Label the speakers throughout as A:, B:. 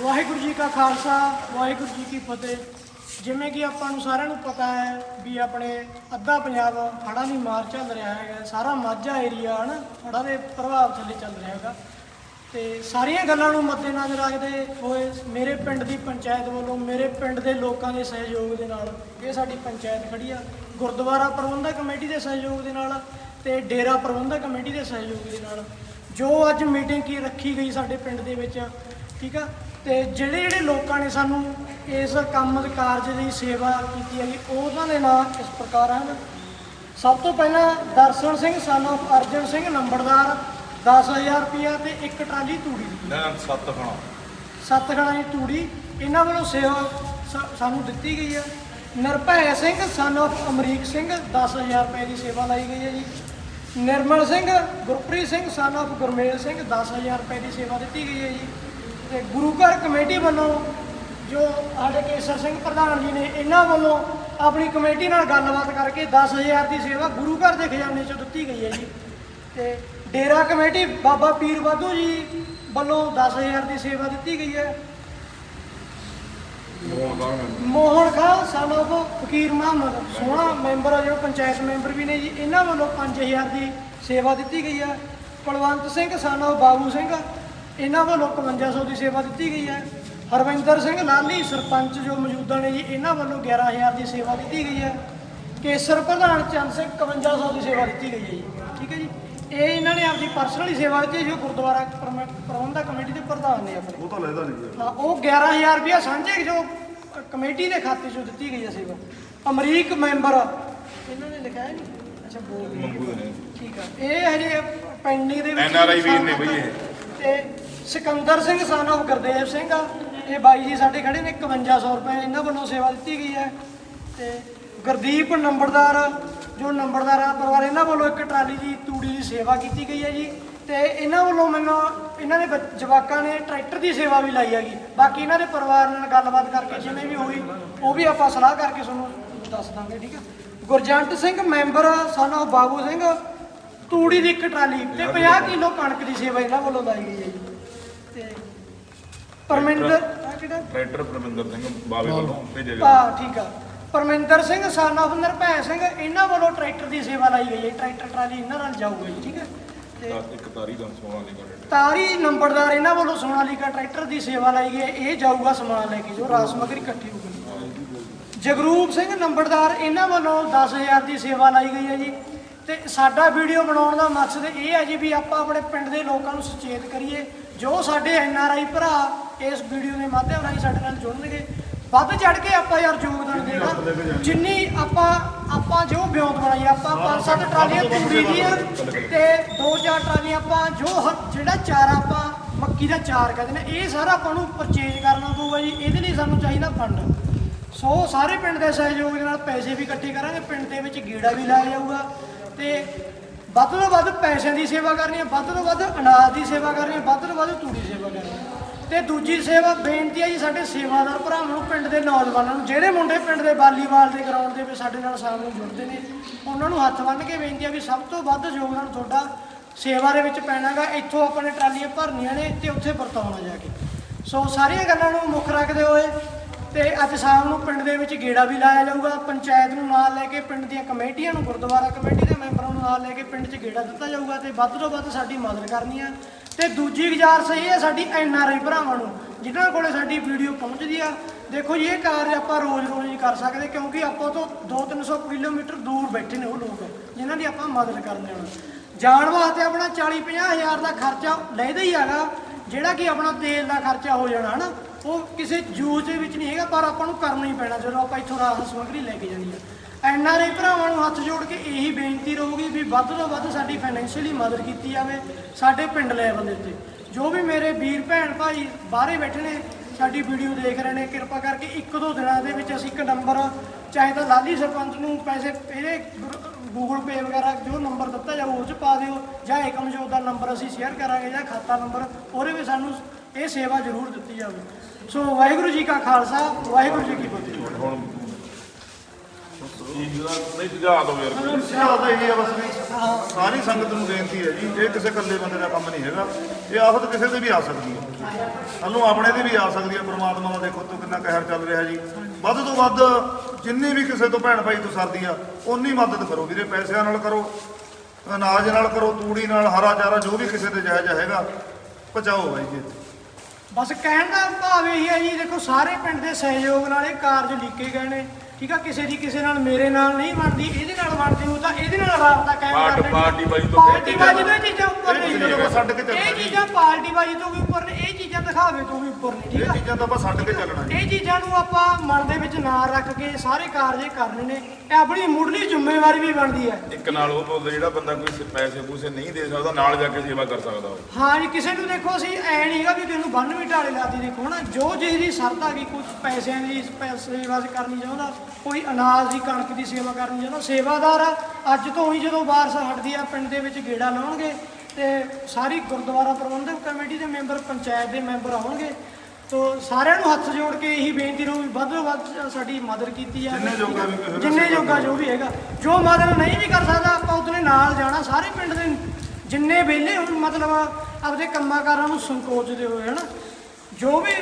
A: ਵਾਹਿਗੁਰੂ ਜੀ ਕਾ ਖਾਲਸਾ, ਵਾਹਿਗੁਰੂ ਜੀ ਕੀ ਫਤਿਹ। ਜਿਵੇਂ ਕਿ ਆਪਾਂ ਨੂੰ ਸਾਰਿਆਂ ਨੂੰ ਪਤਾ ਹੈ ਵੀ ਆਪਣੇ ਅੱਧਾ ਪੰਜਾਬ ਹੜ੍ਹਾਂ ਦੀ ਮਾਰ ਚੱਲ ਰਿਹਾ ਹੈਗਾ, ਸਾਰਾ ਮਾਝਾ ਏਰੀਆ ਹਨ, ਹੜ੍ਹਾਂ ਦੇ ਪ੍ਰਭਾਵ ਥੱਲੇ ਚੱਲ ਰਿਹਾ ਹੈਗਾ। ਤੇ ਸਾਰੀਆਂ ਗੱਲਾਂ ਨੂੰ ਮੱਦੇਨਜ਼ਰ ਰੱਖਦੇ ਹੋਏ ਮੇਰੇ ਪਿੰਡ ਦੀ ਪੰਚਾਇਤ ਵੱਲੋਂ, ਮੇਰੇ ਪਿੰਡ ਦੇ ਲੋਕਾਂ ਦੇ ਸਹਿਯੋਗ ਦੇ ਨਾਲ ਇਹ ਸਾਡੀ ਪੰਚਾਇਤ ਖੜੀ ਆ। ਗੁਰਦੁਆਰਾ ਪ੍ਰਬੰਧਕ ਕਮੇਟੀ ਦੇ ਸਹਿਯੋਗ ਦੇ ਨਾਲ ਤੇ ਡੇਰਾ ਪ੍ਰਬੰਧਕ ਕਮੇਟੀ ਦੇ ਸਹਿਯੋਗ ਦੇ ਨਾਲ। ਜੋ ਅੱਜ ਮੀਟਿੰਗ ਕੀ ਰੱਖੀ ਗਈ ਸਾਡੇ ਪਿੰਡ ਦੇ ਵਿੱਚ, ਠੀਕ ਆ? ਤੇ ਜਿਹੜੇ ਜਿਹੜੇ ਲੋਕਾਂ ਨੇ ਸਾਨੂੰ ਇਸ ਕੰਮ ਦੇ ਕਾਰਜ ਦੀ ਸੇਵਾ ਕੀਤੀ ਹੈਗੀ ਉਹਨਾਂ ਦੇ ਨਾਮ ਇਸ ਪ੍ਰਕਾਰ ਹਨ। ਸਭ ਤੋਂ ਪਹਿਲਾਂ ਦਰਸ਼ਨ ਸਿੰਘ son of ਅਰਜਨ ਸਿੰਘ ਨੰਬਰਦਾਰ 10000 ਰੁਪਇਆ ਤੇ ਇੱਕ ਟਰਾਲੀ ਤੂੜੀ।
B: ਨਾ ਸੱਤ ਖਾਣਾ।
A: ਸੱਤ ਖਣਾ ਦੀ ਤੂੜੀ ਇਹਨਾਂ ਵੱਲੋਂ ਸੇਵਾ ਸਾਨੂੰ ਦਿੱਤੀ ਗਈ ਹੈ। ਨਿਰਭੈ ਸਿੰਘ son of ਅਮਰੀਕ ਸਿੰਘ 10000 ਰੁਪਏ ਦੀ ਸੇਵਾ ਲਾਈ ਗਈ ਹੈ ਜੀ। ਨਿਰਮਲ ਸਿੰਘ ਗੁਰਪ੍ਰੀਤ ਸਿੰਘ son of ਗੁਰਮੇਲ ਸਿੰਘ 10000 ਰੁਪਏ ਦੀ ਸੇਵਾ ਦਿੱਤੀ ਗਈ ਹੈ ਜੀ। ਤੇ ਗੁਰੂ ਘਰ ਕਮੇਟੀ ਵੱਲੋਂ ਜੋ ਸਾਡੇ ਕੇਸਰ ਸਿੰਘ ਪ੍ਰਧਾਨ ਜੀ ਨੇ ਇਹਨਾਂ ਵੱਲੋਂ ਆਪਣੀ ਕਮੇਟੀ ਨਾਲ ਗੱਲਬਾਤ ਕਰਕੇ 10000 ਦੀ ਸੇਵਾ ਗੁਰੂ ਘਰ ਦੇ ਖਜ਼ਾਨੇ ਚੋਂ ਦਿੱਤੀ ਗਈ ਹੈ ਜੀ। ਤੇ ਡੇਰਾ ਕਮੇਟੀ ਬਾਬਾ ਪੀਰ ਵਾਧੂ ਜੀ ਵੱਲੋਂ 10000 ਦੀ ਸੇਵਾ ਦਿੱਤੀ ਗਈ ਹੈ। ਮੋਹਨ ਖਾਨ of ਫਕੀਰ ਮੁਹੰਮਦ ਸੋਹਣਾ ਮੈਂਬਰ ਆ ਜਿਹੜਾ ਪੰਚਾਇਤ ਮੈਂਬਰ ਵੀ ਨੇ ਜੀ ਇਹਨਾਂ ਵੱਲੋਂ 5000 ਦੀ ਸੇਵਾ ਦਿੱਤੀ ਗਈ ਹੈ। ਕੁਲਵੰਤ ਸਿੰਘ of ਬਾਬੂ ਸਿੰਘ ਇਹਨਾਂ ਵੱਲੋਂ 5100 ਦੀ ਸੇਵਾ ਦਿੱਤੀ ਗਈ ਹੈ। ਹਰਵਿੰਦਰ ਸਿੰਘ ਲਾਲੀ ਸਰਪੰਚ ਜੋ ਮੌਜੂਦਾ ਨੇ ਜੀ ਇਹਨਾਂ ਵੱਲੋਂ 11000 ਦੀ ਸੇਵਾ ਦਿੱਤੀ ਗਈ ਹੈ। ਕੇਸਰ ਪ੍ਰਧਾਨ ਚੰਦ ਸਿੰਘ 5100 ਦੀ ਸੇਵਾ ਦਿੱਤੀ ਗਈ ਹੈ ਜੀ। ਠੀਕ ਹੈ ਜੀ। ਇਹ ਇਹਨਾਂ ਨੇ ਆਪਣੀ ਪਰਸਨਲੀ ਸੇਵਾ ਦਿੱਤੀ ਜੋ ਗੁਰਦੁਆਰਾ ਪ੍ਰਬੰਧਕ ਕਮੇਟੀ ਦੇ ਪ੍ਰਧਾਨ ਨੇ ਆਪਣੇ।
C: ਉਹ ਤਾਂ ਲੈਦਾ ਨਹੀਂ
A: ਹਾਂ, ਉਹ 11000 ਰੁਪਇਆ ਸਾਂਝੇ ਜੋ ਕਮੇਟੀ ਦੇ ਖਾਤੇ 'ਚੋਂ ਦਿੱਤੀ ਗਈ ਹੈ ਸੇਵਾ। ਅਮਰੀਕ ਮੈਂਬਰ ਇਹਨਾਂ ਨੇ ਲਿਖਿਆ ਹੈ ਨਹੀਂ? ਅੱਛਾ ਬੋਲ ਦਿਓ।
B: ਮੰਗੂ ਦੇ ਨੇ।
A: ਠੀਕ ਆ। ਇਹ ਹਜੇ ਪੈਂਡਿੰਗ ਦੇ ਵਿੱਚ
B: NRI ਵੀਰ ਨੇ ਬਈ ਇਹ।
A: ਤੇ ਸਿਕੰਦਰ ਸਿੰਘ son of ਗੁਰਦੇਵ ਸਿੰਘ ਆ। ਇਹ ਬਾਈ ਜੀ ਸਾਡੇ ਖੜੇ ਨੇ 5100 ਰੁਪਏ ਇਹਨਾਂ ਵੱਲੋਂ ਸੇਵਾ ਦਿੱਤੀ ਗਈ ਹੈ। ਤੇ ਗੁਰਦੀਪ ਨੰਬਰਦਾਰ ਜੋ ਨੰਬਰਦਾਰ ਆ ਪਰਿਵਾਰ ਇਹਨਾਂ ਵੱਲੋਂ ਇੱਕ ਟਰਾਲੀ ਦੀ ਤੂੜੀ ਦੀ ਸੇਵਾ ਕੀਤੀ ਗਈ ਹੈ ਜੀ। ਤੇ ਇਹਨਾਂ ਵੱਲੋਂ ਮੈਨੂੰ ਇਹਨਾਂ ਦੇ ਜਵਾਕਾਂ ਨੇ ਟਰੈਕਟਰ ਦੀ ਸੇਵਾ ਵੀ ਲਾਈ ਹੈਗੀ। ਬਾਕੀ ਇਹਨਾਂ ਦੇ ਪਰਿਵਾਰ ਨਾਲ ਗੱਲਬਾਤ ਕਰਕੇ ਜਿਵੇਂ ਵੀ ਹੋਈ ਉਹ ਵੀ ਆਪਾਂ ਸਲਾਹ ਕਰਕੇ ਤੁਹਾਨੂੰ ਦੱਸ ਦਾਂਗੇ ਠੀਕ ਆ? Gurjant Singh member son of Babu Singh ਤੂੜੀ ਦੀ ਇੱਕ ਟਰਾਲੀ ਤੇ 50 ਕਿਲੋ ਕਣਕ ਦੀ ਸੇਵਾ ਇਹਨਾਂ ਵੱਲੋਂ ਲਾਈ ਗਈ ਹੈ ਜੀ। ਪਰਮਿੰਦਰ ਆ ਕਿਹੜਾ?
B: ਟਰੈਕਟਰ ਪ੍ਰਬੰਧਰ ਸਿੰਘ ਬਾਵੇ ਵੱਲੋਂ ਭੇਜਿਆ ਗਿਆ
A: ਆ ਠੀਕ ਆ। ਪਰਮਿੰਦਰ ਸਿੰਘ son of ਨਿਰਭੈ ਸਿੰਘ ਇਹਨਾਂ ਵੱਲੋਂ ਟਰੈਕਟਰ ਦੀ ਸੇਵਾ ਲਾਈ ਗਈ ਹੈ। ਟਰੈਕਟਰ ਟਰਾਲੀ ਇਹਨਾਂ ਨਾਲ ਜਾਊਗਾ ਜੀ ਠੀਕ ਹੈ? ਤੇ
B: ਦਸ ਇੱਕ ਤਾਰੀ ਦਾ ਸੋਨਾ ਲਿਖਾ ਟਰੈਕਟਰ।
A: ਤਾਰੀ ਨੰਬਰਦਾਰ ਇਹਨਾਂ ਵੱਲੋਂ ਸੋਨਾਲੀਕਾ ਟਰੈਕਟਰ ਦੀ ਸੇਵਾ ਲਾਈ ਗਈ ਹੈ। ਇਹ ਜਾਊਗਾ ਸਮਾਨ ਲੈ ਕੇ ਜੋ ਰਾਸ ਸਮੱਗਰੀ ਇਕੱਠੀ ਹੋਊਗੀ ਜਗਰੂਪ ਸਿੰਘ ਨੰਬਰਦਾਰ ਇਹਨਾਂ ਵੱਲੋਂ 10000 ਦੀ ਸੇਵਾ ਲਾਈ ਗਈ ਹੈ ਜੀ। ਤੇ ਸਾਡਾ ਵੀਡੀਓ ਬਣਾਉਣ ਦਾ ਮਕਸਦ ਇਹ ਹੈ ਜੀ ਵੀ ਆਪਾਂ ਆਪਣੇ ਪਿੰਡ ਦੇ ਲੋਕਾਂ ਨੂੰ ਸੁਚੇਤ ਕਰੀਏ। ਜੋ ਸਾਡੇ ਐਨ ਆਰ ਆਈ ਭਰਾ ਇਸ ਵੀਡੀਓ ਦੇ ਮਾਧਿਅਮ ਰਾਹੀਂ ਸਾਡੇ ਨਾਲ ਜੁੜਨਗੇ। ਵੱਧ ਚੜ ਕੇ ਆਪਾਂ ਯਾਰ ਯੋਗਦਾਨ ਦੇਣਾ। ਜਿੰਨੀ ਆਪਾਂ ਆਪਾਂ ਜੋ ਬਿਉਂਤ ਬਣਾਈ ਆਪਾਂ ਪੰਜ ਸੱਤ ਟਰਾਲੀਆਂ ਤੂੜੀ ਦੀਆਂ ਤੇ ਦੋ ਚਾਰ ਟਰਾਲੀਆਂ ਆਪਾਂ ਜੋ ਜਿਹੜਾ ਚਾਰਾ ਆਪਾਂ ਮੱਕੀ ਦਾ ਚਾਰ ਕਹਿੰਦੇ ਨੇ ਇਹ ਸਾਰਾ ਆਪਾਂ ਨੂੰ ਪਰਚੇਜ ਕਰਨਾ ਪਊਗਾ ਜੀ। ਇਹਦੇ ਲਈ ਸਾਨੂੰ ਚਾਹੀਦਾ ਫੰਡ ਸੋ ਸਾਰੇ ਪਿੰਡ ਦੇ ਸਹਿਯੋਗ ਦੇ ਨਾਲ ਪੈਸੇ ਵੀ ਇਕੱਠੇ ਕਰਾਂਗੇ। ਪਿੰਡ ਦੇ ਵਿੱਚ ਗੇੜਾ ਵੀ ਲਾਇਆ ਜਾਊਗਾ। ਤੇ ਵੱਧ ਤੋਂ ਵੱਧ ਪੈਸਿਆਂ ਦੀ ਸੇਵਾ ਕਰਨੀ ਹੈ ਵੱਧ ਤੋਂ ਵੱਧ ਅਨਾਜ ਦੀ ਸੇਵਾ ਕਰਨੀ ਹੈ ਵੱਧ ਤੋਂ ਵੱਧ ਤੂੜੀ ਦੀ ਸੇਵਾ ਕਰਨੀ ਹੈ ਤੇ ਦੂਜੀ ਸੇਵਾ ਬੇਨਤੀ ਹੈ ਜੀ ਸਾਡੇ ਸੇਵਾਦਾਰ ਭਰਾਵਾਂ ਨੂੰ, ਪਿੰਡ ਦੇ ਨੌਜਵਾਨਾਂ ਨੂੰ, ਜਿਹੜੇ ਮੁੰਡੇ ਪਿੰਡ ਦੇ ਵਾਲੀਬਾਲ ਦੇ ਗਰਾਊਂਡ ਦੇ ਵਿੱਚ ਸਾਡੇ ਨਾਲ ਸ਼ਾਮ ਜੁੜਦੇ ਨੇ, ਉਹਨਾਂ ਨੂੰ ਹੱਥ ਬੰਨ੍ਹ ਕੇ ਬੇਨਤੀ ਹੈ ਵੀ ਸਭ ਤੋਂ ਵੱਧ ਯੋਗਦਾਨ ਤੁਹਾਡਾ ਸੇਵਾ ਦੇ ਵਿੱਚ ਪੈਣਾਗਾ ਇੱਥੋਂ ਆਪਾਂ ਨੇ ਟਰਾਲੀਆਂ ਭਰਨੀਆਂ ਨੇ ਤੇ ਉੱਥੇ ਵਰਤਾਉਣਾ ਜਾ ਕੇ। ਸੋ ਸਾਰੀਆਂ ਗੱਲਾਂ ਨੂੰ ਮੁੱਖ ਰੱਖਦੇ ਹੋਏ ਤੇ ਅੱਜ ਸ਼ਾਮ ਨੂੰ ਪਿੰਡ ਦੇ ਵਿੱਚ ਗੇੜਾ ਵੀ ਲਾਇਆ ਜਾਊਗਾ। ਪੰਚਾਇਤ ਨੂੰ ਨਾਲ ਲੈ ਕੇ ਪਿੰਡ ਦੀਆਂ ਕਮੇਟੀਆਂ ਨੂੰ, ਗੁਰਦੁਆਰਾ ਕਮੇਟੀ ਦੇ ਮੈਂਬਰਾਂ ਨੂੰ ਨਾਲ ਲੈ ਕੇ ਪਿੰਡ 'ਚ ਗੇੜਾ ਦਿੱਤਾ ਜਾਊਗਾ ਤੇ ਵੱਧ ਤੋਂ ਵੱਧ ਸਾਡੀ ਮਦਦ ਕਰਨੀ ਆ। ਤੇ ਦੂਜੀ ਗੁਜ਼ਾਰਿਸ਼ ਇਹ ਹੈ ਸਾਡੀ ਐਨ ਆਰ ਆਈ ਭਰਾਵਾਂ ਨੂੰ, ਜਿਨ੍ਹਾਂ ਕੋਲੇ ਸਾਡੀ ਵੀਡੀਓ ਪਹੁੰਚਦੀ ਆ। ਦੇਖੋ ਜੀ, ਇਹ ਕਾਰਜ ਆਪਾਂ ਰੋਜ਼-ਰੋਜ਼ ਨਹੀਂ ਕਰ ਸਕਦੇ ਕਿਉਂਕਿ ਆਪਾਂ ਤੋਂ 2-300 ਕਿਲੋਮੀਟਰ ਦੂਰ ਬੈਠੇ ਨੇ ਉਹ ਲੋਕ, ਜਿਨ੍ਹਾਂ ਦੀ ਆਪਾਂ ਮਦਦ ਕਰਨੀ ਆ। ਜਾਣ ਵਾਸਤੇ ਆਪਣਾ 40-50 ਹਜ਼ਾਰ ਦਾ ਖਰਚਾ ਲੈਦਾ ਹੀ ਹੈਗਾ। ਜਿਹੜਾ ਕਿ ਆਪਣਾ ਤੇਲ ਦਾ ਖਰਚਾ ਹੋ ਜਾਣਾ, ਹਨਾ? ਉਹ ਕਿਸੇ ਜੂਸ ਦੇ ਵਿੱਚ ਨਹੀਂ ਹੈਗਾ, ਪਰ ਆਪਾਂ ਨੂੰ ਕਰਨਾ ਹੀ ਪੈਣਾ, ਜਦੋਂ ਆਪਾਂ ਇੱਥੋਂ ਰਾਹਤ ਸਮੱਗਰੀ ਲੈ ਕੇ ਜਾਣੀ ਹੈ ਐਨ ਆਰ ਆਈ ਭਰਾਵਾਂ ਨੂੰ ਹੱਥ ਜੋੜ ਕੇ ਇਹੀ ਬੇਨਤੀ ਰਹੂਗੀ ਵੀ ਵੱਧ ਤੋਂ ਵੱਧ ਸਾਡੀ ਫਾਈਨੈਂਸ਼ੀਅਲੀ ਮਦਦ ਕੀਤੀ ਜਾਵੇ, ਸਾਡੇ ਪਿੰਡ ਲੈਵਲ ਦੇ ਉੱਤੇ। ਜੋ ਵੀ ਮੇਰੇ ਵੀਰ ਭੈਣ ਭਾਈ ਬਾਹਰੇ ਬੈਠੇ ਨੇ, ਸਾਡੀ ਵੀਡੀਓ ਦੇਖ ਰਹੇ ਨੇ, ਕਿਰਪਾ ਕਰਕੇ ਇੱਕ ਦੋ ਦਿਨਾਂ ਦੇ ਵਿੱਚ ਅਸੀਂ ਇੱਕ ਨੰਬਰ ਚਾਹੇ ਤਾਂ ਲਾਲੀ ਸਰਪੰਚ ਨੂੰ ਪੈਸੇ, ਇਹਦੇ ਗੂਗਲ ਪੇ ਵਗੈਰਾ ਜੋ ਨੰਬਰ ਦਿੱਤਾ ਜਾਊ ਜਾਂ ਏਕਮਜੋਤ ਦਾ ਨੰਬਰ ਅਸੀਂ ਸ਼ੇਅਰ ਕਰਾਂਗੇ ਜਾਂ ਖਾਤਾ ਨੰਬਰ ਉਹਦੇ ਵਿੱਚ ਸਾਨੂੰ ਇਹ ਸੇਵਾ ਜ਼ਰੂਰ ਦਿੱਤੀ ਜਾਵੇ। ਸੋ ਵਾਹਿਗੁਰੂ ਜੀ ਕਾ ਖਾਲਸਾ ਵਾਹਿਗੁਰੂ ਜੀ ਕੀ ਫਤਿਹ।
B: ਹੁਣ ਕੀ ਜਿਹੜਾ ਨਹੀਂ ਸੁਝਾਅ ਦੋ ਯਾਰ ਕੋਈ।
C: ਸਿਆਲ ਦਾ ਇਹੀ ਆ ਬਸ ਵੀ ਸਾਰੀ ਸੰਗਤ ਨੂੰ ਬੇਨਤੀ ਹੈ ਜੀ ਇਹ ਕਿਸੇ ਇਕੱਲੇ ਬੰਦੇ ਦਾ ਕੰਮ ਨਹੀਂ ਹੈਗਾ। ਇਹ ਆਫਤ ਕਿਸੇ ਤੇ ਵੀ ਆ ਸਕਦੀ ਹੈ। ਸਾਨੂੰ ਆਪਣੇ ਤੇ ਵੀ ਆ ਸਕਦੀ ਹੈ ਪ੍ਰਮਾਤਮਾ ਦਾ ਦੇਖੋ ਤੋਂ ਕਿੰਨਾ ਕਹਿਰ ਚੱਲ ਰਿਹਾ ਜੀ। ਵੱਧ ਤੋਂ ਵੱਧ ਜਿੰਨੀ ਵੀ ਕਿਸੇ ਤੋਂ ਭੈਣ ਭਾਈ ਤੋਂ ਸਰਦੀ ਆ ਓਨੀ ਮਦਦ ਕਰੋ ਵੀਰੇ ਪੈਸਿਆਂ ਨਾਲ ਕਰੋ। ਅਨਾਜ ਨਾਲ ਕਰੋ ਤੂੜੀ ਨਾਲ ਹਰਾ ਚਾਰਾ ਜੋ ਵੀ ਕਿਸੇ ਤੇ ਜਾਇਜ਼ ਹੈਗਾ ਪਹੁੰਚਾਓ ਬਾਈ ਜੀ।
A: ਬਸ ਕਹਿਣ ਦਾ ਭਾਵ ਇਹ ਹੈ ਜੀ ਦੇਖੋ ਸਾਰੇ ਪਿੰਡ ਦੇ ਸਹਿਯੋਗ ਨਾਲ ਇਹ ਕਾਰਜ ਲਿਖੇ ਗਏ ਨੇ। ਠੀਕ ਆ ਕਿਸੇ ਦੀ ਕਿਸੇ ਨਾਲ ਮੇਰੇ ਨਾਲ ਨਹੀਂ ਬਣਦੀ ਇਹਦੇ ਨਾਲ ਬਣਦੀ ਹੋ ਤਾਂ ਇਹਦੇ ਨਾਲ ਰਾਬਤਾ ਕਾਇਮ
B: ਪਾਰਟ-
A: ਕਰਦੇ
B: ਪਾਰਟੀ ਬਾਜੀ ਤੋਂ
A: ਪਾਰਟੀ ਬਾਜੀ ਤੋਂ ਇਹ ਚੀਜ਼ਾਂ ਉੱਪਰ
C: ਇਹ
A: ਨਹੀਂ
C: ਚੀਜ਼ਾਂ ਛੱਡ ਕੇ
A: ਇਹ
C: ਜੀ।
A: ਚੀਜ਼ਾਂ ਪਾਰਟੀ ਬਾਜੀ ਤੋਂ ਵੀ ਚੀਜ਼ਾਂ ਦਿਖਾਵੇ ਤੋਂ ਵੀ ਉੱਪਰ ਨੇ ਠੀਕ
C: ਇਹ
A: ਆ
C: ਚੀਜ਼ਾਂ ਤਾਂ ਆਪਾਂ ਛੱਡ ਕੇ ਚੱਲਣਾ ਜੀ।
A: ਇਹ ਚੀਜ਼ਾਂ ਨੂੰ ਆਪਾਂ ਮਨ ਦੇ ਵਿੱਚ ਨਾ ਰੱਖ ਕੇ ਸਾਰੇ ਕਾਰਜ ਕਰਨੇ ਨੇ। ਇਹ ਆਪਣੀ ਮੁੱਢਲੀ ਜ਼ਿੰਮੇਵਾਰੀ ਵੀ ਬਣਦੀ ਹੈ।
B: ਇੱਕ ਨਾਲ ਉਹ ਬੋਲਦੇ ਜਿਹੜਾ ਬੰਦਾ ਕੋਈ ਪੈਸੇ ਪੂਸੇ ਨਹੀਂ ਦੇ ਸਕਦਾ ਨਾਲ ਜਾ ਕੇ ਸੇਵਾ ਕਰ ਸਕਦਾ ਉਹ।
A: ਹਾਂ ਜੀ ਕਿਸੇ ਨੂੰ ਦੇਖੋ ਅਸੀਂ ਐ ਨਹੀਂਗਾ ਵੀ ਕਿਸੇ ਨੂੰ ਬੰਨ ਵੀ ਢਾਲੇ ਲਾਤੀ ਦੇਖੋ ਨਾ ਜੋ ਜਿਹਦੀ ਸਰਦਾ ਕੀ ਕੁਝ ਪੈਸਿਆਂ ਦੀ ਸੇਵਾ ਕਰਨੀ ਚਾਹੁੰਦਾ ਕੋਈ ਅਨਾਜ ਦੀ ਕਣਕ ਦੀ ਸੇਵਾ ਕਰਨੀ ਚਾਹੁੰਦਾ ਸੇਵਾਦਾਰ ਆ। ਅੱਜ ਤੋਂ ਹੀ ਜਦੋਂ ਬਾਰਸ ਹਟਦੀ ਆ ਪਿੰਡ ਦੇ ਵਿੱਚ ਗੇੜਾ ਲਾਉਣਗੇ ਤੇ ਸਾਰੀ ਗੁਰਦੁਆਰਾ ਪ੍ਰਬੰਧਕ ਕਮੇਟੀ ਦੇ ਮੈਂਬਰ ਪੰਚਾਇਤ ਦੇ ਮੈਂਬਰ ਆਉਣਗੇ। ਤੋ ਸਾਰਿਆਂ ਨੂੰ ਹੱਥ ਜੋੜ ਕੇ ਇਹੀ ਬੇਨਤੀ ਰਹੂ ਵੀ ਵੱਧ ਤੋਂ ਵੱਧ ਸਾਡੀ ਮਦਦ ਕੀਤੀ ਜਾਵੇ।
C: ਜਿੰਨੇ ਜੋਗਾ ਵੀ ਕਿਸੇ ਦਾ
A: ਜਿੰਨੇ
C: ਸੇਵਾ
A: ਜੋਗਾ ਜੋ ਵੀ ਹੈਗਾ ਜੋ ਮਦਦ ਨਹੀਂ ਵੀ ਕਰ ਸਕਦਾ ਆਪਾਂ ਉਹਦੇ ਨਾਲ ਜਾਣਾ ਸਾਰੇ ਪਿੰਡ ਦੇ। ਜਿੰਨੇ ਵਿਹਲੇ ਹੁਣ ਮਤਲਬ ਆਪਦੇ ਕੰਮਾਂ ਕਾਰਾਂ ਨੂੰ ਸੰਕੋਚਦੇ ਹੋਏ ਹਨਾ। ਜੋ ਵੀ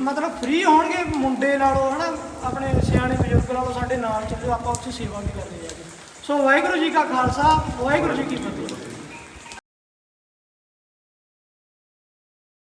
A: ਮਤਲਬ ਫ੍ਰੀ ਹੋਣਗੇ ਮੁੰਡੇ ਨਾਲੋਂ ਹਨਾ ਆਪਣੇ ਸਿਆਣੇ ਬਜ਼ੁਰਗ ਨਾਲੋਂ ਸਾਡੇ ਨਾਲ ਚੱਲੋ ਆਪਾਂ ਉੱਥੇ ਸੇਵਾ ਵੀ ਕਰਦੇ ਜਾਗੇ ਸੋ ਵਾਹਿਗੁਰੂ ਜੀ ਕਾ ਖਾਲਸਾ ਵਾਹਿਗੁਰੂ ਜੀ ਕੀ ਫਤਿਹ।